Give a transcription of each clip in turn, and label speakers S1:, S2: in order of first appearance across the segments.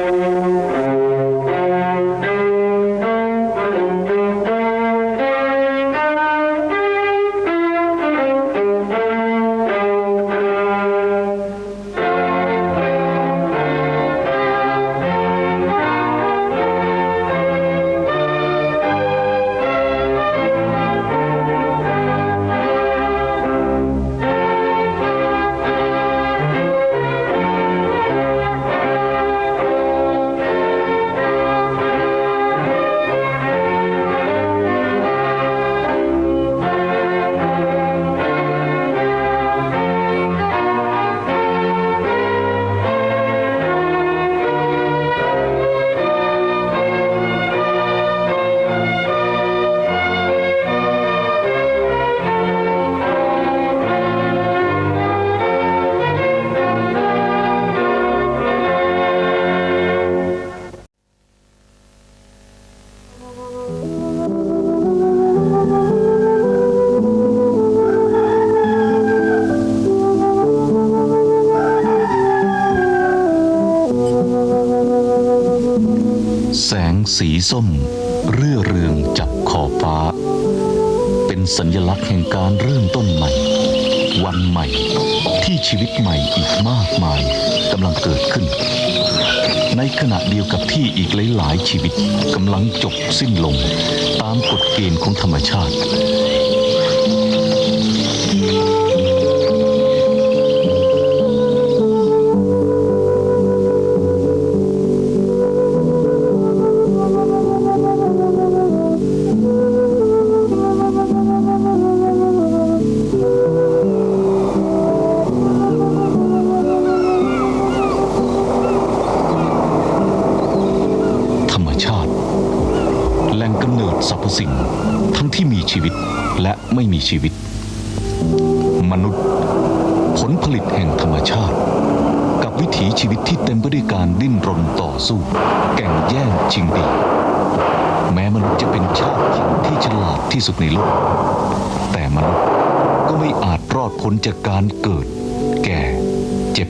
S1: Oh. ส้ม เรื่อเรืองจับขอบฟ้า เป็นสัญลักษณ์แห่งการเริ่มต้นใหม่ วันใหม่ที่ชีวิตใหม่อีกมากมายกำลังเกิดขึ้น ในขณะเดียวกับที่อีกหลายๆชีวิตกำลังจบสิ้นลง ตามกฎเกณฑ์ของธรรมชาติ ชีวิตและไม่มีชีวิต มนุษย์ ผลผลิตแห่งธรรมชาติ กับวิถีชีวิตที่เต็มไปด้วยการดิ้นรนต่อสู้ แก่งแย่งชิงดี แม้มนุษย์จะเป็นชาติพันธุ์ที่ฉลาดที่สุดในโลก แต่มนุษย์ก็ไม่อาจรอดพ้นจากการเกิด แก่ เจ็บ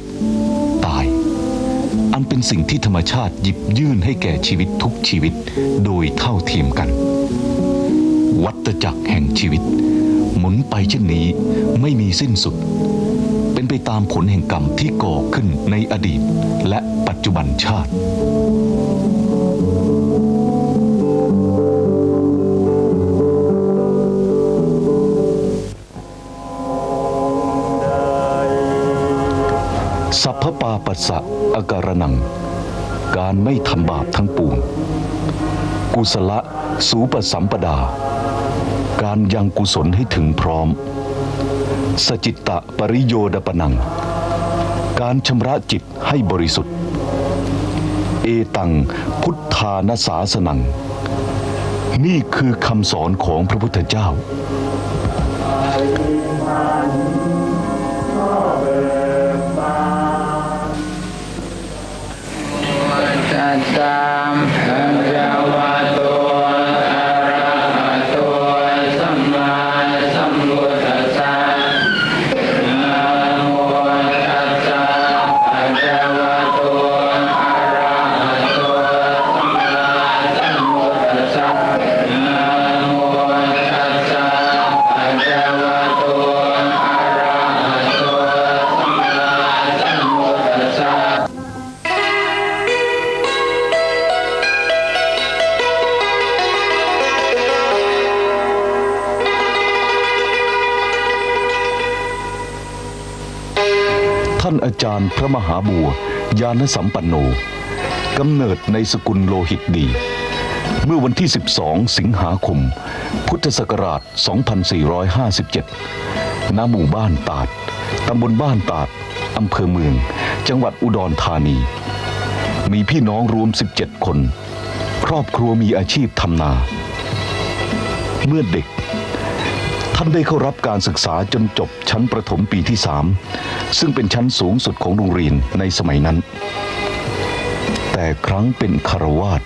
S1: ตาย อันเป็นสิ่งที่ธรรมชาติหยิบยื่นให้แก่ชีวิตทุกชีวิต โดยเท่าเทียมกัน วัฏจักรแห่งชีวิต หมุนไปเช่นนี้ไม่มีสิ้นสุด เป็นไปตามผลแห่งกรรมที่ก่อขึ้นในอดีต และปัจจุบันชาติสัพพปาปัสสะอาการนัง การไม่ทำบาปทั้งปวง กุศละสูปสัมปดา การยังกุศลให้ถึงพร้อม สจิตตะปริโยดปนัง การชำระจิตให้บริสุทธิ์ เอตังพุทธานาสาสนัง นี่คือคำสอนของพระพุทธเจ้าา
S2: นอา
S1: จารย์พระมหาบัว ยานสัมปันโนกำเนิดในสกุลโลหิตดี เมื่อวันที่ 12 สิงหาคม พุทธศักราช 2457 ณ หมู่บ้านตาด ตำบลบ้านตาด อำเภอเมือง จังหวัดอุดรธานี มีพี่น้องรวม 17 คน ครอบครัวมีอาชีพทำนา เมื่อเด็ก ท่านได้เข้ารับการศึกษาจนจบชั้นประถมปีที่สามซึ่งเป็นชั้นสูงสุดของโรงเรียนในสมัยนั้น แต่ครั้งเป็นคารวาส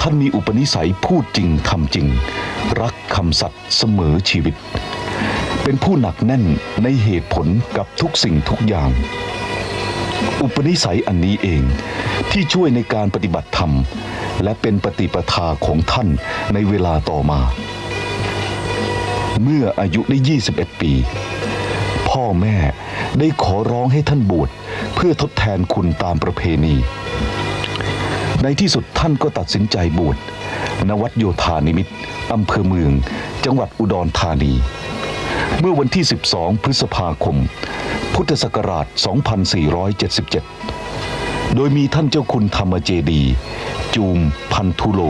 S1: ท่านมีอุปนิสัยพูดจริงทำจริง รักคำสัตย์เสมอชีวิต เป็นผู้หนักแน่นในเหตุผลกับทุกสิ่งทุกอย่าง อุปนิสัยอันนี้เองที่ช่วยในการปฏิบัติธรรม และเป็นปฏิปทาของท่านในเวลาต่อมา เมื่ออายุได้ 21 ปี พ่อแม่ได้ขอร้องให้ท่านบวชเพื่อทดแทนคุณตามประเพณี ในที่สุดท่านก็ตัดสินใจบวชณวัดโยธานิมิตอำเภอเมือง จังหวัดอุดรธานี เมื่อวันที่ 12 พฤษภาคม พุทธศักราช 2477 โดยมีท่านเจ้าคุณธรรมเจดี จูมพันธุโล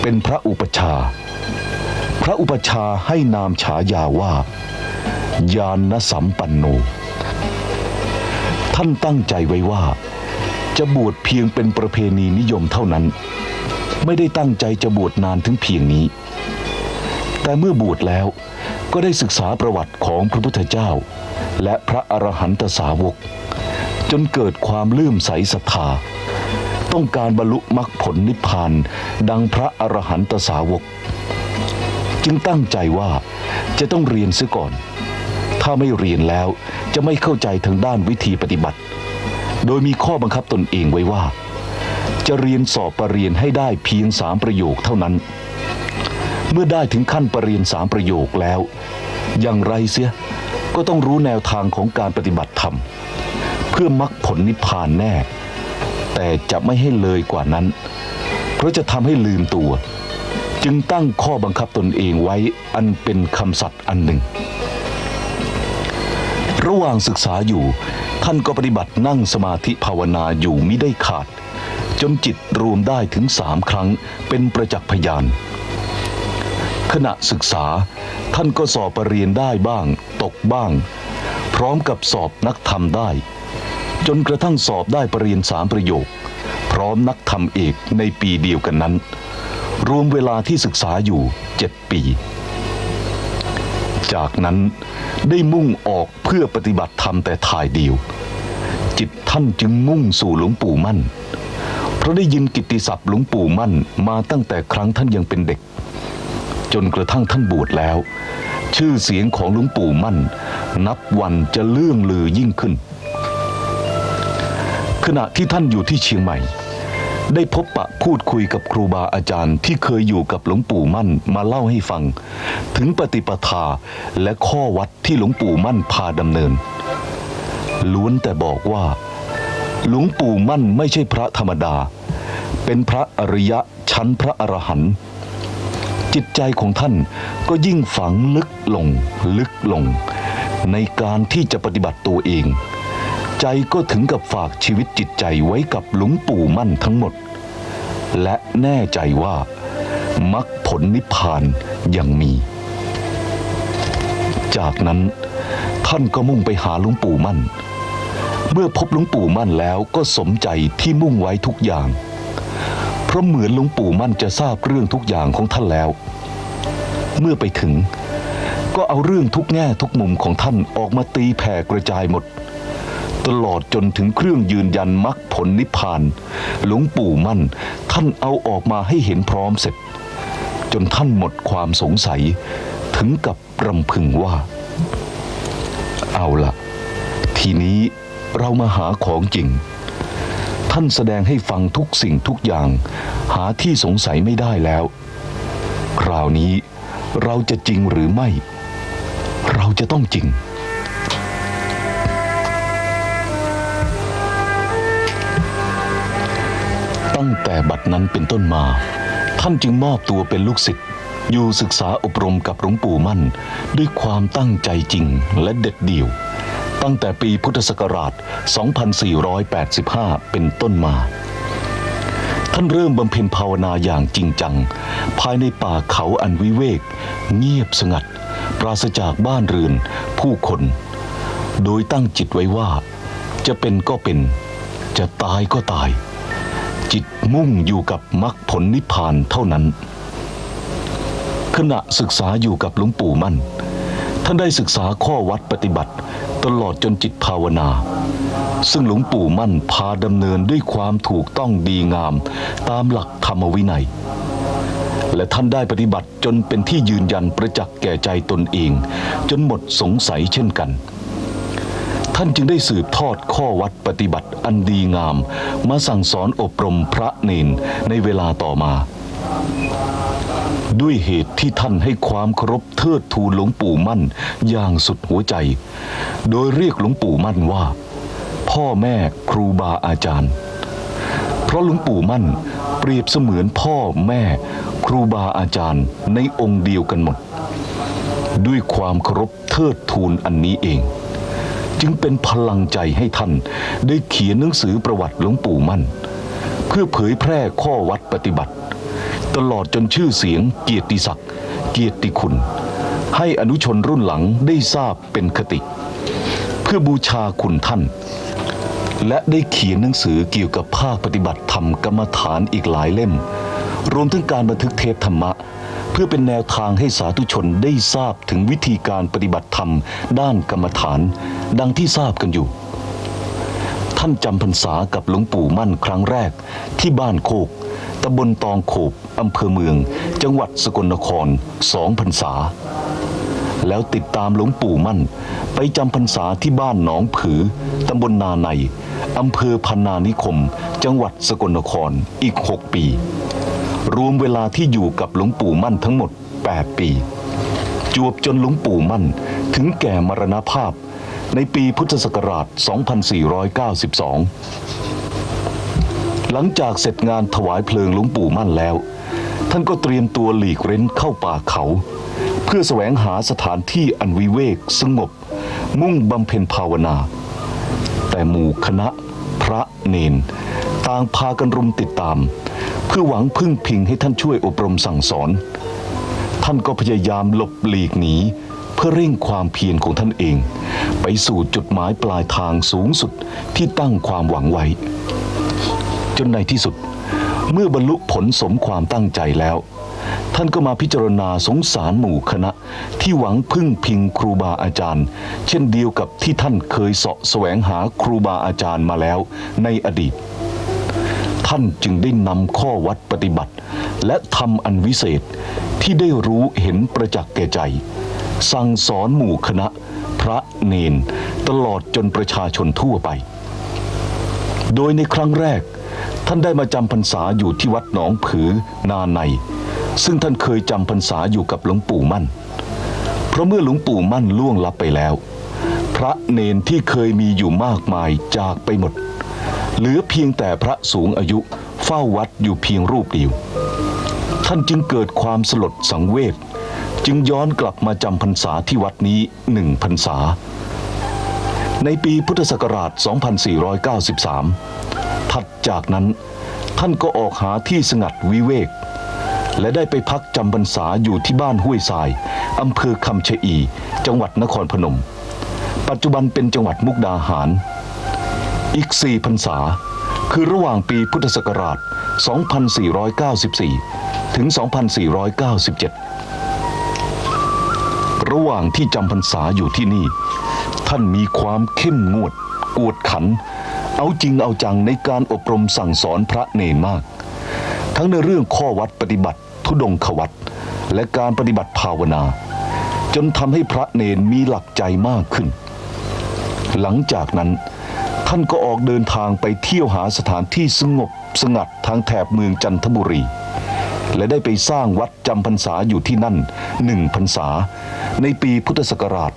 S1: เป็นพระอุปชา พระอุปชาให้นามฉายาว่า ยานนสัมปันโน ท่านตั้งใจไว้ว่า จะบวชเพียงเป็นประเพณีนิยมเท่านั้น ไม่ได้ตั้งใจจะบวชนานถึงเพียงนี้ แต่เมื่อบวชแล้วก็ได้ศึกษาประวัติของพระพุทธเจ้า และพระอรหันตสาวก จนเกิดความเลื่อมใสศรัทธา ต้องการบรรลุมรรคผลนิพพานดังพระอรหันตสาวก จึงตั้งใจว่าจะต้องเรียนเสียก่อน ถ้าไม่เรียนแล้วจะไม่เข้าใจทางด้านวิธีปฏิบัติ โดยมีข้อบังคับตนเองไว้ว่า จะเรียนสอบประเรียนให้ได้เพียงสามประโยคเท่านั้น เมื่อได้ถึงขั้นประเรียนสามประโยคแล้ว อย่างไรเสียก็ต้องรู้แนวทางของการปฏิบัติธรรม เพื่อมรรคผลนิพพานแน่ แต่จะไม่ให้เลยกว่านั้น เพราะจะทำให้ลืมตัว จึงตั้งข้อบังคับตนเองไว้อันเป็นคำสัตย์อันหนึ่ง ระหว่างศึกษาอยู่ท่านก็ปฏิบัตินั่งสมาธิภาวนาอยู่มิได้ขาด จนจิตรวมได้ถึงสามครั้งเป็นประจักษ์พยาน ขณะศึกษาท่านก็สอบประเรียนได้บ้าง ตกบ้าง พร้อมกับสอบนักธรรมได้ จนกระทั่งสอบได้ประเรียนสามประโยค พร้อมนักธรรมเอกในปีเดียวกันนั้น รวมเวลาที่ศึกษาอยู่เจ็ดปี จากนั้นได้มุ่งออกเพื่อปฏิบัติธรรมแต่ถ่ายเดียว จิตท่านจึงมุ่งสู่หลวงปู่มั่น เพราะได้ยินกิตติศัพท์หลวงปู่มั่นมาตั้งแต่ครั้งท่านยังเป็นเด็ก จนกระทั่งท่านบวชแล้ว ชื่อเสียงของหลวงปู่มั่น นับวันจะเลื่องลือยิ่งขึ้น ขณะที่ท่านอยู่ที่เชียงใหม่ ได้พบปะพูดคุยกับครูบาอาจารย์ที่เคยอยู่กับหลวงปู่มั่นมาเล่าให้ฟัง ถึงปฏิปทาและข้อวัดที่หลวงปู่มั่นพาดำเนิน ล้วนแต่บอกว่า หลวงปู่มั่นไม่ใช่พระธรรมดา เป็นพระอริยะชั้นพระอรหันต์จิตใจของท่านก็ยิ่งฝังลึกลงลึกลง ในการที่จะปฏิบัติตัวเอง ใจก็ถึงกับฝากชีวิตจิตใจไว้กับหลวงปู่มั่นทั้งหมด และแน่ใจว่ามรรคผลนิพพานยังมี จากนั้นท่านก็มุ่งไปหาหลวงปู่มั่น เมื่อพบหลวงปู่มั่นแล้วก็สมใจที่มุ่งไว้ทุกอย่าง เพราะเหมือนหลวงปู่มั่นจะทราบเรื่องทุกอย่างของท่านแล้ว เมื่อไปถึงก็เอาเรื่องทุกแง่ทุกมุมของท่านออกมาตีแผ่กระจายหมด ตลอดจนถึงเครื่องยืนยันมรรคผลนิพพาน หลวงปู่มั่น ท่านเอาออกมาให้เห็นพร้อมเสร็จ จนท่านหมดความสงสัย ถึงกับรำพึงว่า เอาละทีนี้เรามาหาของจริง ท่านแสดงให้ฟังทุกสิ่งทุกอย่าง หาที่สงสัยไม่ได้แล้ว คราวนี้เราจะจริงหรือไม่ เราจะต้องจริง ตั้งแต่บัดนั้นเป็นต้นมา ท่านจึงมอบตัวเป็นลูกศิษย์อยู่ศึกษาอบรมกับหลวงปู่มั่น ด้วยความตั้งใจจริงและเด็ดเดี่ยว ตั้งแต่ปีพุทธศักราช 2485 เป็นต้นมา ท่านเริ่มบำเพ็ญภาวนาอย่างจริงจัง ภายในป่าเขาอันวิเวก เงียบสงัด ปราศจากบ้านเรือน ผู้คน โดยตั้งจิตไว้ว่า จะเป็นก็เป็น จะตายก็ตาย จิตมุ่งอยู่กับมรรคผลนิพพานเท่านั้น ขณะศึกษาอยู่กับหลวงปู่มั่น ท่านได้ศึกษาข้อวัดปฏิบัติ ตลอดจนจิตภาวนา ซึ่งหลวงปู่มั่นพาดำเนินด้วยความถูกต้องดีงาม ตามหลักธรรมวินัย และท่านได้ปฏิบัติจนเป็นที่ยืนยันประจักษ์แก่ใจตนเอง จนหมดสงสัยเช่นกัน ท่านจึงได้สืบทอดข้อวัดปฏิบัติอันดีงาม มาสั่งสอนอบรมพระเนนในเวลาต่อมา ด้วยเหตุที่ท่านให้ความเคารพเทิดทูนหลวงปู่มั่นอย่างสุดหัวใจ โดยเรียกหลวงปู่มั่นว่า พ่อแม่ครูบาอาจารย์ เพราะหลวงปู่มั่นเปรียบเสมือนพ่อแม่ครูบาอาจารย์ในองค์เดียวกันหมด ด้วยความเคารพเทิดทูนอันนี้เอง จึงเป็นพลังใจให้ท่าน ได้เขียนหนังสือประวัติหลวงปู่มั่น เพื่อเผยแพร่ข้อวัดปฏิบัติ ตลอดจนชื่อเสียง เกียรติศักดิ์เกียรติคุณ ให้อนุชนรุ่นหลังได้ทราบเป็นคติ เพื่อบูชาคุณท่าน และได้เขียนหนังสือเกี่ยวกับภาคปฏิบัติธรรมกรรมฐานอีกหลายเล่ม รวมทั้งการบันทึกเทปธรรมะ เพื่อเป็นแนวทางให้สาธุชนได้ทราบถึงวิธีการปฏิบัติธรรม ด้านกรรมฐาน ดังที่ทราบกันอยู่ ท่านจำพรรษากับหลวงปู่มั่นครั้งแรกที่บ้านโคกตำบลตองโขบอำเภอเมือง จังหวัดสกลนครสองพรรษา แล้วติดตามหลวงปู่มั่น ไปจำพรรษาที่บ้านหนองผือตำบลนาในอำเภอพันนานิคม จังหวัดสกลนครอีก 6 ปี รวมเวลาที่อยู่กับหลวงปู่มั่นทั้งหมด 8 ปี จวบจนหลวงปู่มั่นถึงแก่มรณภาพในปีพุทธศักราช 2492 หลังจากเสร็จงานถวายเพลิงหลวงปู่มั่นแล้ว ท่านก็เตรียมตัวหลีกเร้นเข้าป่าเขา เพื่อแสวงหาสถานที่อันวิเวกสงบ มุ่งบำเพ็ญภาวนา แต่หมู่คณะ พระเนนางพากันรุมติดตาม เพื่อหวังพึ่งพิงให้ท่านช่วยอบรมสั่งสอน ท่านก็พยายามหลบหลีกหนี เพื่อเร่งความเพียรของท่านเอง ไปสู่จุดหมายปลายทางสูงสุดที่ตั้งความหวังไว้ จนในที่สุด เมื่อบรรลุผลสมความตั้งใจแล้ว ท่านก็มาพิจารณาสงสารหมู่คณะ ที่หวังพึ่งพิงครูบาอาจารย์ เช่นเดียวกับที่ท่านเคยเสาะแสวงหาครูบาอาจารย์มาแล้วในอดีต ท่านจึงได้นำข้อวัดปฏิบัติ และทำอันวิเศษที่ได้รู้เห็นประจักษ์แก่ใจ สั่งสอนหมู่คณะ พระเนน ตลอดจนประชาชนทั่วไป โดยในครั้งแรก ท่านได้มาจำพรรษาอยู่ที่วัดหนองผือนาใน ซึ่งท่านเคยจำพรรษาอยู่กับหลวงปู่มั่น เพราะเมื่อหลวงปู่มั่นล่วงลับไปแล้ว พระเนนที่เคยมีอยู่มากมายจากไปหมด เหลือเพียงแต่พระสูงอายุเฝ้าวัดอยู่เพียงรูปเดียว ท่านจึงเกิดความสลดสังเวชจึงย้อนกลับมาจำพรรษาที่วัดนี้หนึ่งพรรษา ในปีพุทธศักราช 2493 ถัดจากนั้นท่านก็ออกหาที่สงัดวิเวก และได้ไปพักจำพรรษาอยู่ที่บ้านห้วยทรายอำเภอคำชะอี จังหวัดนครพนม ปัจจุบันเป็นจังหวัดมุกดาหาร อีกสี่พรรษา คือระหว่างปีพุทธศักราช 2494 ถึง 2497 ระหว่างที่จำพรรษาอยู่ที่นี่ ท่านมีความเข้มงวด กวดขัน เอาจริงเอาจังในการอบรมสั่งสอนพระเนรมาก ทั้งในเรื่องข้อวัดปฏิบัติ ทุดงควัดและการปฏิบัติภาวนา จนทำให้พระเนรมีหลักใจมากขึ้น หลังจากนั้น ท่านก็ออกเดินทางไปเที่ยวหาสถานที่สงบสงัดทางแถบเมืองจันทบุรี และได้ไปสร้างวัดจำพรรษาอยู่ที่นั่นหนึ่งพรรษา ในปีพุทธศักราช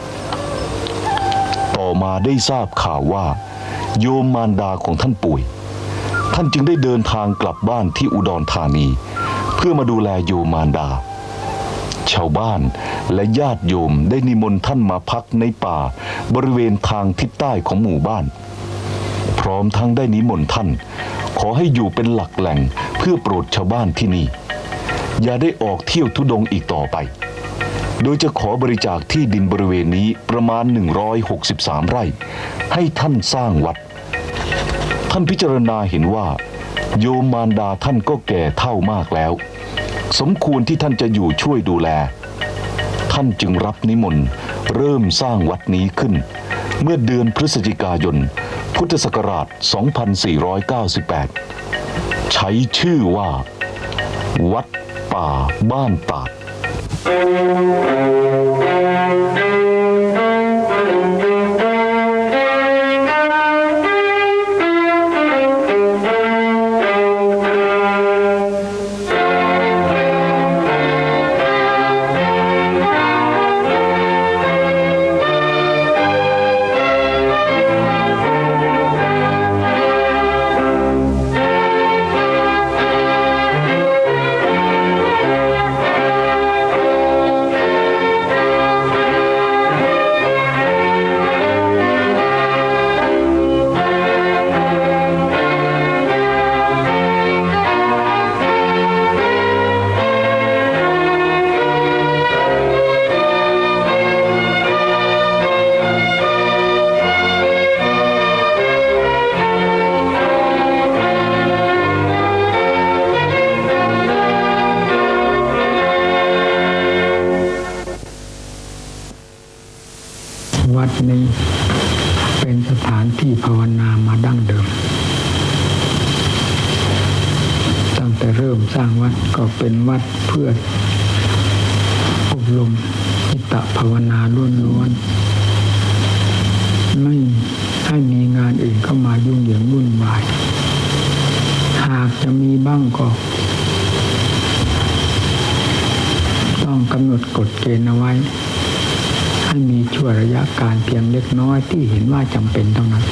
S1: 2498 ต่อมาได้ทราบข่าวว่า โยมมารดาของท่านป่วย ท่านจึงได้เดินทางกลับบ้านที่อุดรธานี เพื่อมาดูแลโยมมารดา ชาวบ้าน และญาติโยมได้นิมนต์ท่านมาพักในป่า บริเวณทางทิศใต้ของหมู่บ้าน พร้อมทั้งได้นิมนต์ท่าน ขอให้อยู่เป็นหลักแหล่งเพื่อโปรดชาวบ้านที่นี่ อย่าได้ออกเที่ยวทุดงอีกต่อไป โดยจะขอบริจาคที่ดินบริเวณนี้ประมาณ 163 ไร่ ให้ท่านสร้างวัด ท่านพิจารณาเห็นว่า โยมมารดาท่านก็แก่เท่ามากแล้ว สมควรที่ท่านจะอยู่ช่วยดูแล ท่านจึงรับนิมนต์เริ่มสร้างวัดนี้ขึ้น เมื่อเดือนพฤศจิกายน พุทธศักราช 2498 ใช้ชื่อว่า วัดป่าบ้านตาดั
S3: ดนี้ เป็นสถานที่ภาวนามาดั้งเดิม ตั้งแต่เริ่มสร้างวัดก็เป็นวัดเพื่ออบรมจิตตภาวนาล้วนๆไม่ให้มีงานอื่นเข้ามายุ่งเหยิงวุ่นวาย หากจะมีบ้างก็ต้องกำหนดกฎเกณฑ์เอาไว้ ให้มีช่วระยะการเพียงเล็กน้อยที่เห็นว่าจำเป็นเท่านั้น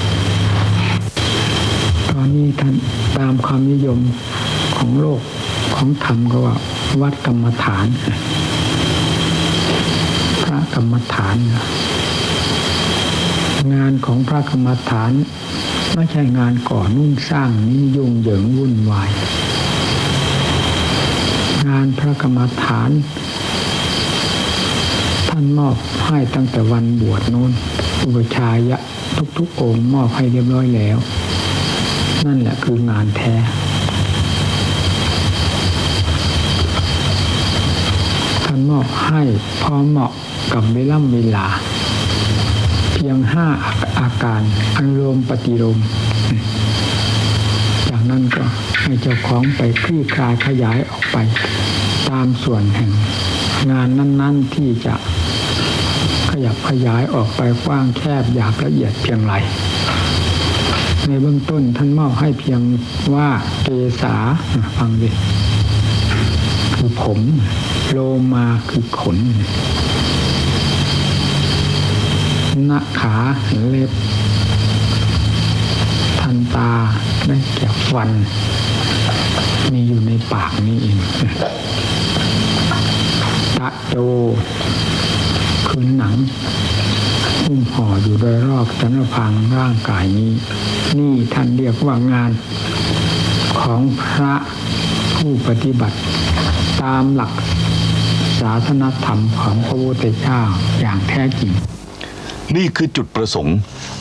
S3: ตอนนี้ท่านตามความนิยมของโลกของธรรมก็ว่าวัดกรรมฐาน พระกรรมฐาน งานของพระกรรมฐานไม่ใช่งานก่อนุ่นสร้างนี้ยุ่งเหยิงวุ่นวาย งานพระกรรมฐาน ท่านมอบให้ตั้งแต่วันบวชโน้น อุปชายะทุกๆองค์มอบให้เรียบร้อยแล้ว นั่นแหละคืองานแท้ ท่านมอบให้พอเหมาะกับเวล่ำเวลา เพียงห้าอาการอนุโลมปฏิโลมจากนั้นก็ให้เจ้าของไปคลี่คลายขยายออกไป ตามส่วนแห่งงานนั้น ๆที่จะ ยับขยายออกไปกว้างแคบอยากละเอียดเพียงไรในเบื้องต้นท่านมอบให้เพียงว่าเกษาฟังดิคือผมโลมาคือขนหน้าขาเล็บ ทันตาได้แก่ฟัน มีอยู่ในปากนี่เองตะโจ คือหนังหุ้มห่ออยู่โดยรอบสันพังร่างกายนี้ นี่ท่านเรียกว่างานของพระผู้ปฏิบัติ ตามหลักศาสนธรรมของพระพุทธเจ้าอย่างแท้จริง
S1: นี่คือจุดประสงค์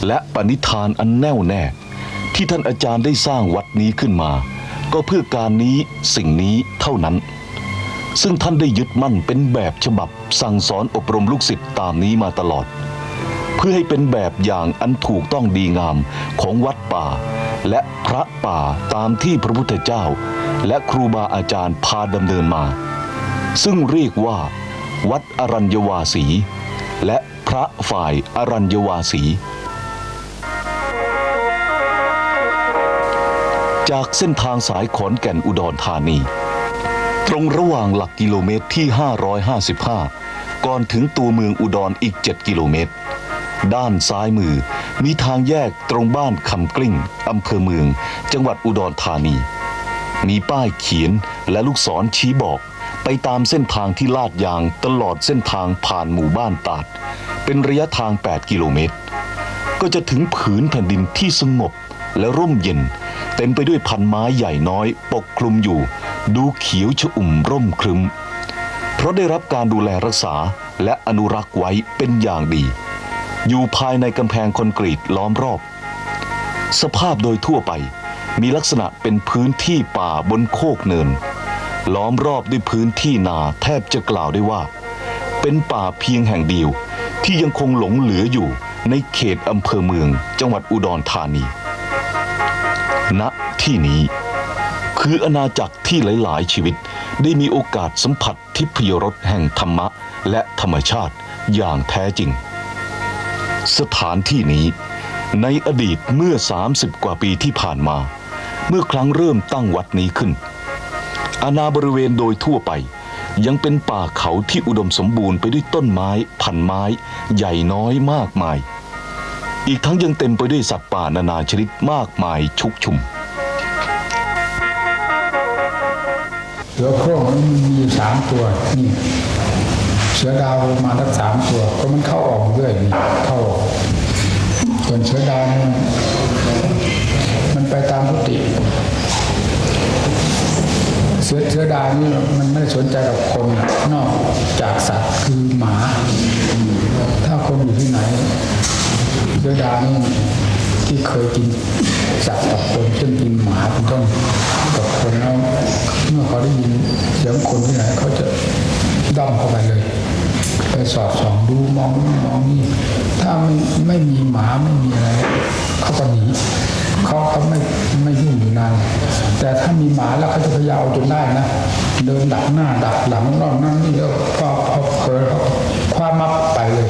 S1: และปณิธานอันแน่วแน่ ที่ท่านอาจารย์ได้สร้างวัดนี้ขึ้นมา ก็เพื่อการนี้สิ่งนี้เท่านั้น ซึ่งท่านได้ยึดมั่นเป็นแบบฉบับ สั่งสอนอบรมลูกศิษย์ตามนี้มาตลอด เพื่อให้เป็นแบบอย่างอันถูกต้องดีงามของวัดป่า และพระป่าตามที่พระพุทธเจ้า และครูบาอาจารย์พาดำเนินมา ซึ่งเรียกว่า วัดอรัญญวาสี และพระฝ่ายอรัญญวาสี จากเส้นทางสายขอนแก่นอุดรธานี ตรงระหว่างหลักกิโลเมตรที่ 555 ก่อนถึงตัวเมืองอุดรอีก 7 กิโลเมตร ด้านซ้ายมือมีทางแยกตรงบ้านคำกลิ้งอำเภอเมือง จังหวัดอุดรธานี มีป้ายเขียนและลูกศรชี้บอกไปตามเส้นทางที่ลาดยางตลอดเส้นทางผ่านหมู่บ้านตาด เป็นระยะทาง 8 กิโลเมตร ก็จะถึงผืนแผ่นดินที่สงบและร่มเย็น เต็มไปด้วยพันไม้ใหญ่น้อยปกคลุมอยู่ ดูเขียวชอุ่มร่มครึมเพราะได้รับการดูแลรักษาและอนุรักษ์ไว้เป็นอย่างดี อยู่ภายในกำแพงคอนกรีตล้อมรอบ สภาพโดยทั่วไปมีลักษณะเป็นพื้นที่ป่าบนโคกเนิน ล้อมรอบด้วยพื้นที่นาแทบจะกล่าวได้ว่า เป็นป่าเพียงแห่งเดียวที่ยังคงหลงเหลืออยู่ในเขตอำเภอเมืองจังหวัดอุดรธานีณที่นี้ คืออาณาจักรที่หลาย ๆ ชีวิต ได้มีโอกาสสัมผัสทิพยรสแห่งธรรมะ และธรรมชาติอย่างแท้จริง สถานที่นี้ในอดีตเมื่อ 30 กว่าปีที่ผ่านมา เมื่อครั้งเริ่มตั้งวัดนี้ขึ้น อาณาบริเวณโดยทั่วไป ยังเป็นป่าเขาที่อุดมสมบูรณ์ไปด้วยต้นไม้พันไม้ ใหญ่น้อยมากมาย อีกทั้งยังเต็มไปด้วยสัตว์ป่านานาชนิดมากมายชุกชุม
S3: เสือโคร่งมันมีสามตัวนี่เสือดาวมาณสักสามตัวเพราะมันเข้าออกเรื่อยเข้าออกส่วนเสือดาวมันไปตามพุติเสือเสือดาวนี่มันไม่ได้สนใจกับคนนอกจากสัตว์คือหมา ถ้าคนอยู่ที่ไหนเสือดาวนี่ที่เคยกินสัตว์กับคนเช่นกินหมาเป็นต้น กับคนแล้วเมื่อเขาได้ยินเสียงคนที่ไหนเขาจะด้อมเข้าไปเลยไปสอดส่องดูมองนู่นมองนี่ถ้าไม่ไม่มีหมาไม่มีอะไร
S4: เขาก็หนีเขาเขาไม่ไม่ยุ่งอยู่นานแต่ถ้ามีหมาแล้วเขาจะพยายามเอาจนได้นะเดินดักหน้าดักหลังนอกนั่นนี่แล้วพอพอเผลอเขาคว้ามับไปเลย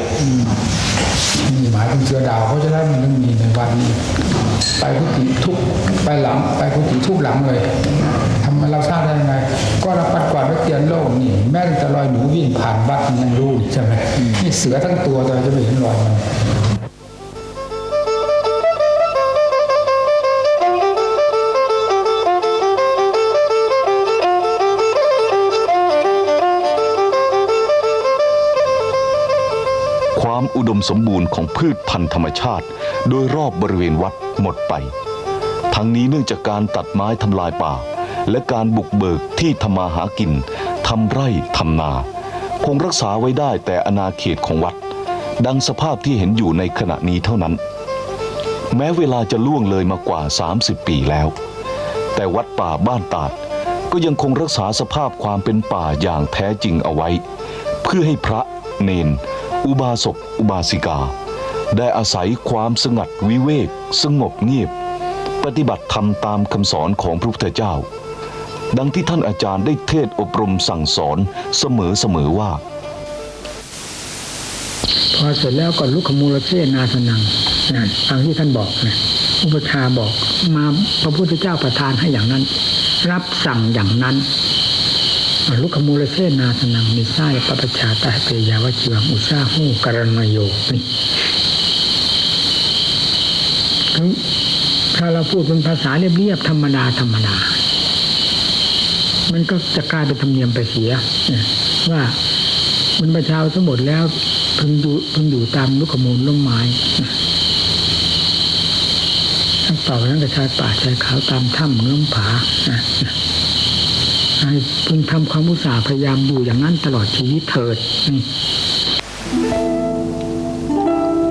S4: มีหมาเป็นเสือดาวเพราะฉะนั้มันต้องมีในวันนี้ ไปกุฏิทุกไปหลัง ไปกุฏิทุกหลังเลยทำไมเราทราบได้ยังไง ก็เราปัดกวาดนักเรียนโลกนี่ แม้แต่รอยหนูวิ่งผ่านวัดมันยังรู้นี่ใช่ไหมนี่เสือทั้งตัวเราจะไม่เห็นรอยมัน
S1: ความอุดมสมบูรณ์ของพืชพันธุ์ธรรมชาติ โดยรอบบริเวณวัดหมดไป ทั้งนี้เนื่องจากการตัดไม้ทำลายป่า และการบุกเบิกที่ทำมาหากินทำไร่ทำนา คงรักษาไว้ได้แต่อาณาเขตของวัด ดังสภาพที่เห็นอยู่ในขณะนี้เท่านั้น แม้เวลาจะล่วงเลยมากว่า 30 ปีแล้ว แต่วัดป่าบ้านตาดก็ยังคงรักษาสภาพความเป็นป่าอย่างแท้จริงเอาไว้ เพื่อให้พระเนน อุบาสกอุบาสิกา ได้อาศัยความสงัดวิเวก สงบเงียบ ปฏิบัติธรรมตามคำสอนของพระพุทธเจ้า ดังที่ท่านอาจารย์ได้เทศอบรมสั่งสอนเสมอๆว่า
S3: พอเสร็จแล้วก็ลุกขมูลเทนาสนังนะตามที่ท่านบอกนะอุปชาบอกมาพระพุทธเจ้าประทานให้อย่างนั้น รับสั่งอย่างนั้น ลุกขมูลเทนาสนังมีไส้ปปชชาตาเปยาวจิวังอุตสาหูกรณโยนี่ถ้าเราพูดเป็นภาษาเรียบๆธรรมดาธรรมดา มันก็จะกลายเป็นธรรมเนียมไปเสีย ว่ามันประชาทั้งหมดแล้วพึงอยู่พึงอยู่ตามลูกขมูลล่มไม้ทั้งต่อทั้งกระชายป่าชายเขาตามถ้ำเงื้อมผานะ ให้พึงทำความอุตสาห์พยายามอยู่อย่างนั้นตลอดชีวิตเถิดนี่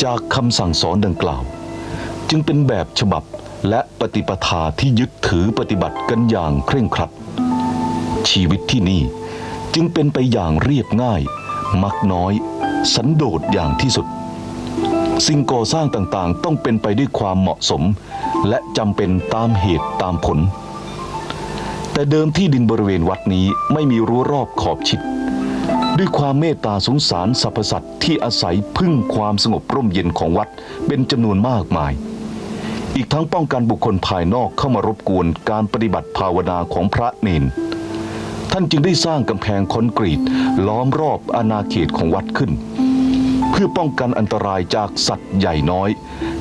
S1: จากคำสั่งสอนดังกล่าว จึงเป็นแบบฉบับและปฏิปทาที่ยึดถือปฏิบัติกันอย่างเคร่งครัด ชีวิตที่นี่จึงเป็นไปอย่างเรียบง่าย มักน้อย สันโดษอย่างที่สุด สิ่งก่อสร้างต่างๆ ต้องเป็นไปด้วยความเหมาะสม และจำเป็นตามเหตุตามผล แต่เดิมที่ดินบริเวณวัดนี้ไม่มีรั้วรอบขอบชิด ด้วยความเมตตาสงสารสรรพสัตว์ที่อาศัยพึ่งความสงบร่มเย็นของวัดเป็นจำนวนมากมาย อีกทั้งป้องกันบุคคลภายนอกเข้ามารบกวนการปฏิบัติภาวนาของพระเนนท่านจึงได้สร้างกำแพงคอนกรีตล้อมรอบอาณาเขตของวัดขึ้น เพื่อป้องกันอันตรายจากสัตว์ใหญ่น้อย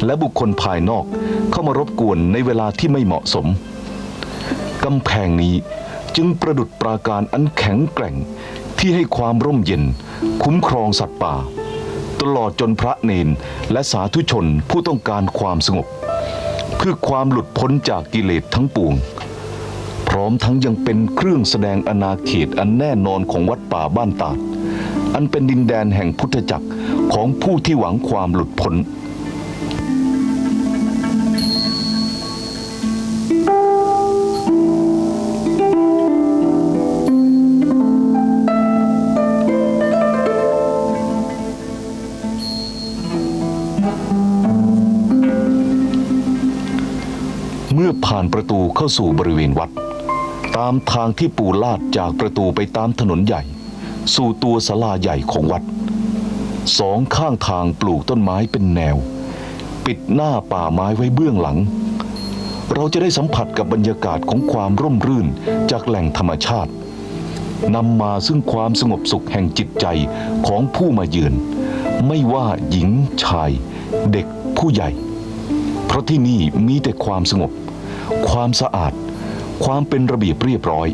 S1: และบุคคลภายนอกเข้ามารบกวนในเวลาที่ไม่เหมาะสม กำแพงนี้จึงประดุดปราการอันแข็งแกร่งที่ให้ความร่มเย็น คุ้มครองสัตว์ป่า ตลอดจนพระเนนและสาธุชนผู้ต้องการความสงบ เพื่อความหลุดพ้นจากกิเลสทั้งปวง พร้อมทั้งยังเป็นเครื่องแสดงอาณาเขตอันแน่นอนของวัดป่าบ้านตาด อันเป็นดินแดนแห่งพุทธจักรของผู้ที่หวังความหลุดพ้น ประตูเข้าสู่บริเวณวัด ตามทางที่ปูลาดจากประตูไปตามถนนใหญ่ สู่ตัวศาลาใหญ่ของวัด สองข้างทางปลูกต้นไม้เป็นแนว ปิดหน้าป่าไม้ไว้เบื้องหลัง เราจะได้สัมผัสกับบรรยากาศของความร่มรื่นจากแหล่งธรรมชาตินำมาซึ่งความสงบสุขแห่งจิตใจของผู้มาเยือน ไม่ว่าหญิงชาย เด็กผู้ใหญ่ เพราะที่นี่มีแต่ความสงบ ความสะอาด ความเป็นระเบียบเรียบร้อย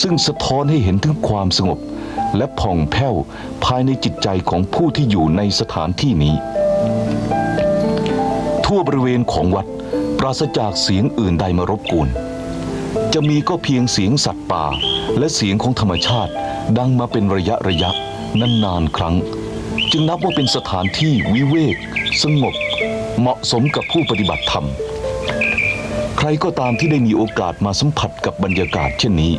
S1: ซึ่งสะท้อนให้เห็นถึงความสงบ และผ่องแผ้วภายในจิตใจของผู้ที่อยู่ในสถานที่นี้ ทั่วบริเวณของวัดปราศจากเสียงอื่นใดมารบกวนจะมีก็เพียงเสียงสัตว์ป่า และเสียงของธรรมชาติ ดังมาเป็นระยะระยะนานๆครั้ง จึงนับว่าเป็นสถานที่วิเวก สงบ เหมาะสมกับผู้ปฏิบัติธรรม รก็ตามที่ได้มีโอกาสมาสัมผัสกับบรรยากาศเช่นนี้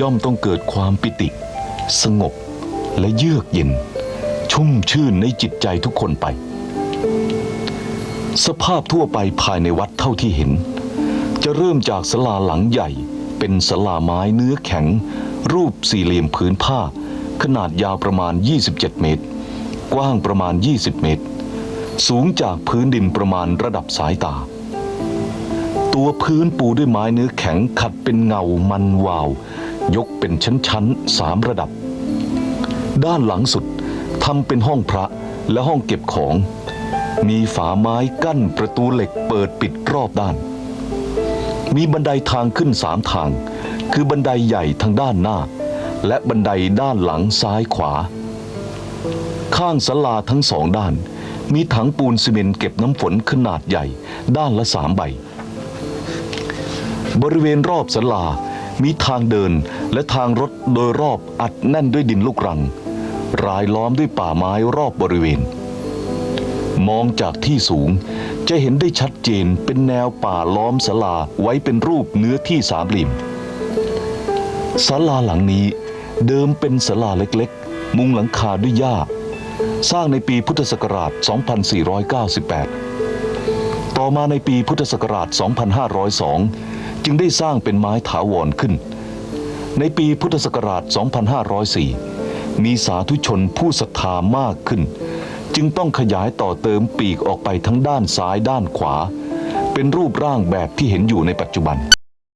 S1: ย่อมต้องเกิดความปิติ สงบและเยือกเย็น ชุ่มชื่นในจิตใจทุกคนไป สภาพทั่วไปภายในวัดเท่าที่เห็น จะเริ่มจากศาลาหลังใหญ่ เป็นศาลาไม้เนื้อแข็ง รูปสี่เหลี่ยมผืนผ้า ขนาดยาวประมาณ 27 เมตร กว้างประมาณ 20 เมตร สูงจากพื้นดินประมาณระดับสายตา ตัวพื้นปูด้วยไม้เนื้อแข็งขัดเป็นเงามันวาว ยกเป็นชั้นๆสามระดับ ด้านหลังสุดทำเป็นห้องพระและห้องเก็บของ มีฝาไม้กั้นประตูเหล็กเปิดปิดรอบด้าน มีบันไดทางขึ้นสามทาง คือบันไดใหญ่ทางด้านหน้า และบันไดด้านหลังซ้ายขวา ข้างศาลาทั้งสองด้าน มีถังปูนซีเมนต์เก็บน้ำฝนขนาดใหญ่ ด้านละสามใบ บริเวณรอบศาลา มีทางเดินและทางรถโดยรอบอัดแน่นด้วยดินลูกรัง รายล้อมด้วยป่าไม้รอบบริเวณ มองจากที่สูงจะเห็นได้ชัดเจนเป็นแนวป่าล้อมศาลาไว้เป็นรูปเนื้อที่สามเหลี่ยมศาลาหลังนี้เดิมเป็นศาลาเล็กๆ มุงหลังคาด้วยหญ้า สร้างในปีพุทธศักราช 2498 ต่อมาในปีพุทธศักราช 2502 จึงได้สร้างเป็นไม้ถาวรขึ้น ในปีพุทธศักราช 2504 มีสาธุชนผู้ศรัทธามากขึ้น จึงต้องขยายต่อเติมปีกออกไปทั้งด้านซ้ายด้านขวา เป็นรูปร่างแบบที่เห็นอยู่ในปัจจุบัน